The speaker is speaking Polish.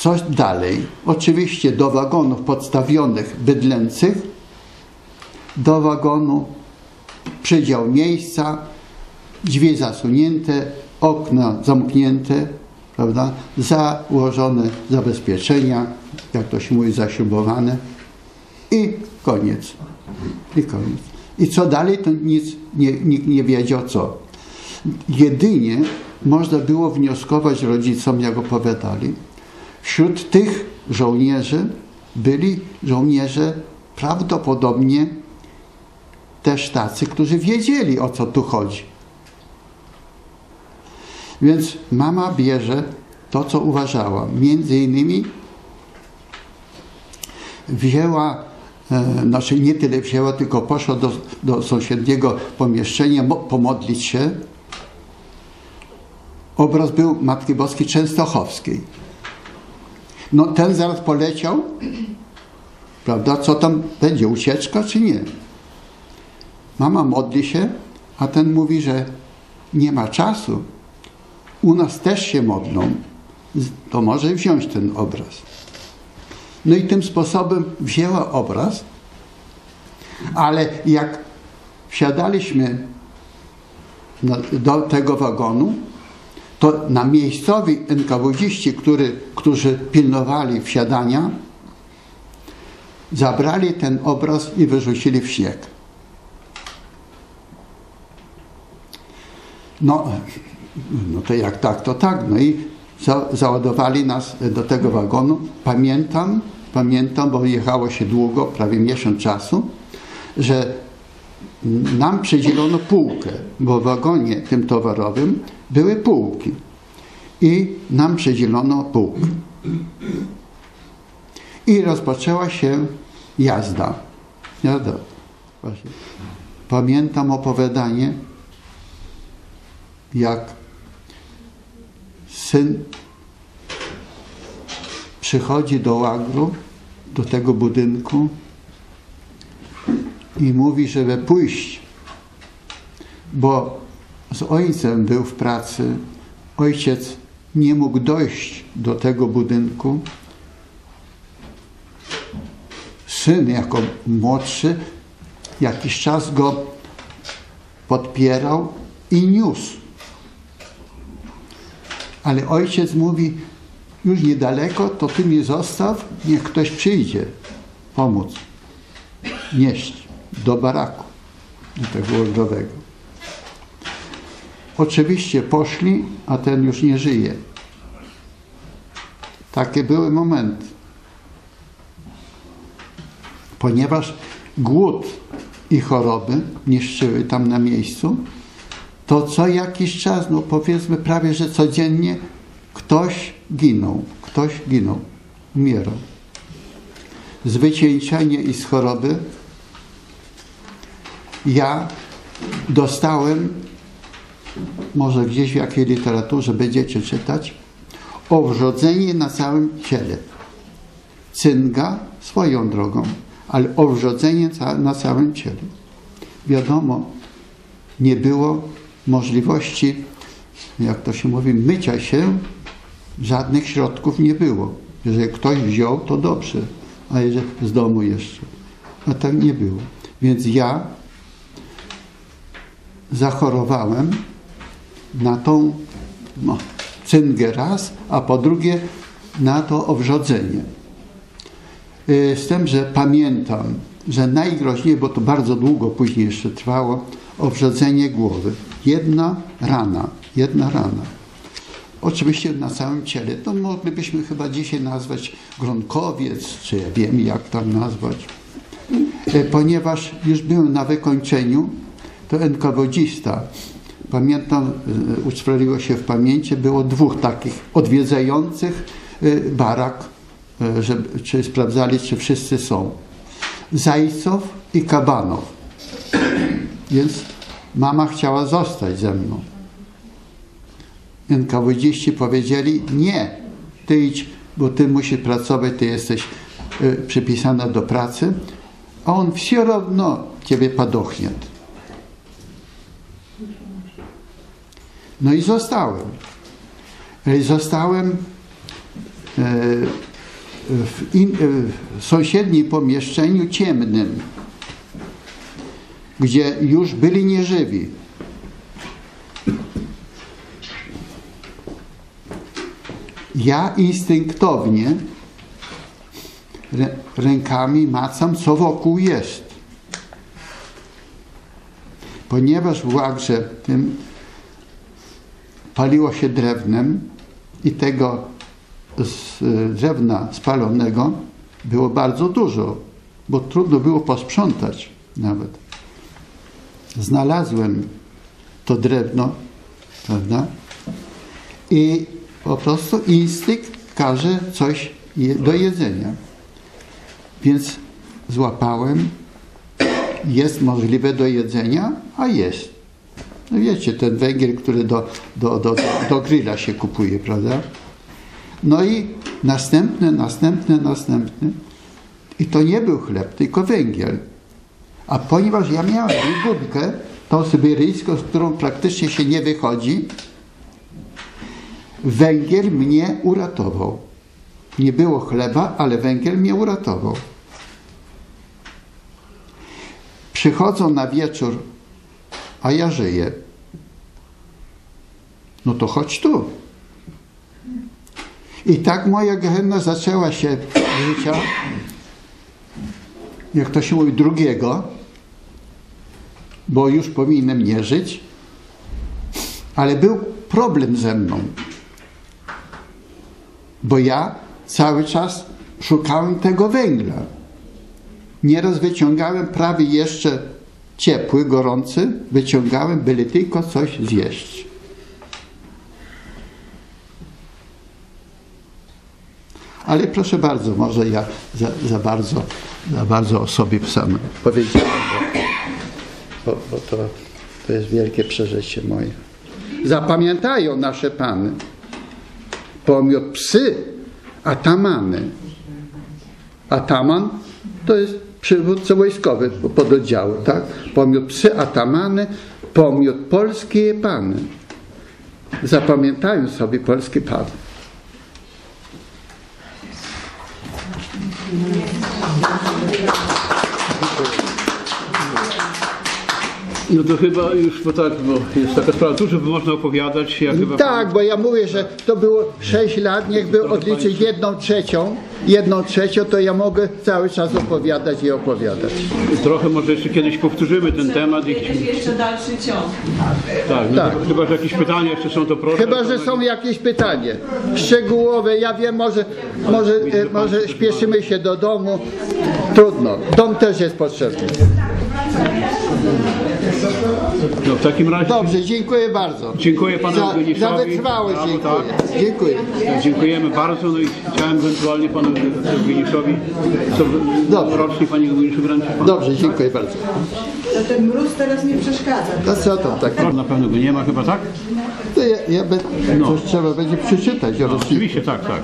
Coś dalej. Oczywiście do wagonów podstawionych bydlęcych, do wagonu przydział miejsca, drzwi zasunięte, okna zamknięte, prawda? Założone zabezpieczenia, jak to się mówi, zaśrubowane i koniec. I koniec. I co dalej, to nic, nie, nikt nie wiedział co. Jedynie można było wnioskować rodzicom, jak opowiadali, wśród tych żołnierzy byli żołnierze prawdopodobnie też tacy, którzy wiedzieli o co tu chodzi. Więc mama bierze to, co uważała. Między innymi wzięła, e, znaczy nie tyle wzięła, tylko poszła do, do sąsiedniego pomieszczenia mo, pomodlić się. Obraz był Matki Boskiej Częstochowskiej. No ten zaraz poleciał, prawda, co tam będzie, ucieczka czy nie? Mama modli się, a ten mówi, że nie ma czasu. U nas też się modlą, to może wziąć ten obraz. No i tym sposobem wzięła obraz, ale jak wsiadaliśmy do tego wagonu, to na miejscowi NKWDziści, którzy pilnowali wsiadania, zabrali ten obraz i wyrzucili w śnieg. No, no to jak tak, to tak. No i za, załadowali nas do tego wagonu. Pamiętam, pamiętam, bo jechało się długo, prawie miesiąc czasu, że nam przydzielono półkę, bo w wagonie tym towarowym były półki i nam przydzielono półkę. I rozpoczęła się jazda. Jazda. Właśnie. Pamiętam opowiadanie, jak syn przychodzi do łagru, do tego budynku i mówi, żeby pójść, bo z ojcem był w pracy. Ojciec nie mógł dojść do tego budynku. Syn, jako młodszy, jakiś czas go podpierał i niósł. Ale ojciec mówi, już niedaleko, to ty mnie zostaw, niech ktoś przyjdzie pomóc nieść do baraku, do tego ogrodowego. Oczywiście poszli, a ten już nie żyje. Takie były momenty. Ponieważ głód i choroby niszczyły tam na miejscu, to co jakiś czas, no powiedzmy prawie, że codziennie ktoś ginął, ktoś ginął, umierał. Z wycieńczenia i z choroby ja dostałem, może gdzieś w jakiej literaturze będziecie czytać, owrzodzenie na całym ciele. Cynga swoją drogą, ale owrzodzenie na całym ciele. Wiadomo, nie było możliwości, jak to się mówi, mycia się, żadnych środków nie było. Jeżeli ktoś wziął, to dobrze, a jeżeli z domu jeszcze. A tak nie było. Więc ja zachorowałem na tą no, cyngę raz, a po drugie na to owrzodzenie. Y, z tym, że pamiętam, że najgroźniej, bo to bardzo długo później jeszcze trwało, owrzodzenie głowy. Jedna rana, jedna rana. Oczywiście na całym ciele. To moglibyśmy chyba dzisiaj nazwać gronkowiec, czy ja wiem jak tam nazwać. Y, ponieważ już byłem na wykończeniu, to NKWDzista, pamiętam, y, utrwaliło się w pamięci, było dwóch takich odwiedzających barak, żeby, czy sprawdzali, czy wszyscy są. Zajcow i Kabanow. Więc mama chciała zostać ze mną. NKWDziści powiedzieli, nie, ty idź, bo ty musisz pracować, ty jesteś y, przypisana do pracy, a on все равно ciebie padochnie. No i zostałem. I zostałem w, in, w sąsiednim pomieszczeniu ciemnym, gdzie już byli nieżywi. Ja instynktownie rę- rękami macam, co wokół jest. Ponieważ w łagrze tym paliło się drewnem i tego z y, drewna spalonego było bardzo dużo, bo trudno było posprzątać nawet. Znalazłem to drewno, prawda? I po prostu instynkt każe coś je, do jedzenia. Więc złapałem, jest możliwe do jedzenia, a jest. No wiecie, ten węgiel, który do, do, do, do grilla się kupuje, prawda? No i następny, następny, następny. I to nie był chleb, tylko węgiel. A ponieważ ja miałem biegunkę, tą syberyjską, z którą praktycznie się nie wychodzi, węgiel mnie uratował. Nie było chleba, ale węgiel mnie uratował. Przychodzą na wieczór, a ja żyję. No to chodź tu. I tak moja gehenna zaczęła się życia, jak to się mówi, drugiego, bo już powinienem nie żyć, ale był problem ze mną, bo ja cały czas szukałem tego węgla. Nieraz wyciągałem prawie jeszcze ciepły, gorący, wyciągałem, byle tylko coś zjeść. Ale proszę bardzo, może ja za, za bardzo, za bardzo o sobie sam powiedziałem, bo, bo, bo to, to jest wielkie przeżycie moje. Zapamiętają nasze pany. Pomiot psy, atamany. Ataman to jest przywódca wojskowy pododdziału, tak? Pomiot psy, atamany, pomiot polskie pany. Zapamiętają sobie polskie pany. No to chyba już, bo tak, bo jest taka sprawa, tu żeby można opowiadać, ja chyba... Tak, bo ja mówię, że to było 6 lat, niechby odliczyć jedną trzecią, jedną trzecią, to ja mogę cały czas opowiadać i opowiadać. Trochę może jeszcze kiedyś powtórzymy ten temat i... Jest jeszcze dalszy ciąg. Tak, no Tak. Chyba, że jakieś pytania jeszcze są, to proszę. Chyba, że są jakieś pytanie szczegółowe, ja wiem, może, może, e, może śpieszymy się do domu, trudno, dom też jest potrzebny. No w takim razie Dobrze, dziękuję bardzo. dziękuję panu Za, Eugeniuszowi. za wytrwałość Brawo, dziękuję. tak. Dziękuję. Tak, Dziękujemy bardzo, no i chciałem ewentualnie panu Eugeniuszowi, co Dobrze. rocznik pani Eugeniuszu wręczy pan. Dobrze, dziękuję bardzo. To ten mróz teraz nie przeszkadza. No co tam tak? Na pewno go nie ma chyba, tak? To ja, ja be, coś trzeba będzie przeczytać o roczniku. Oczywiście, tak, tak.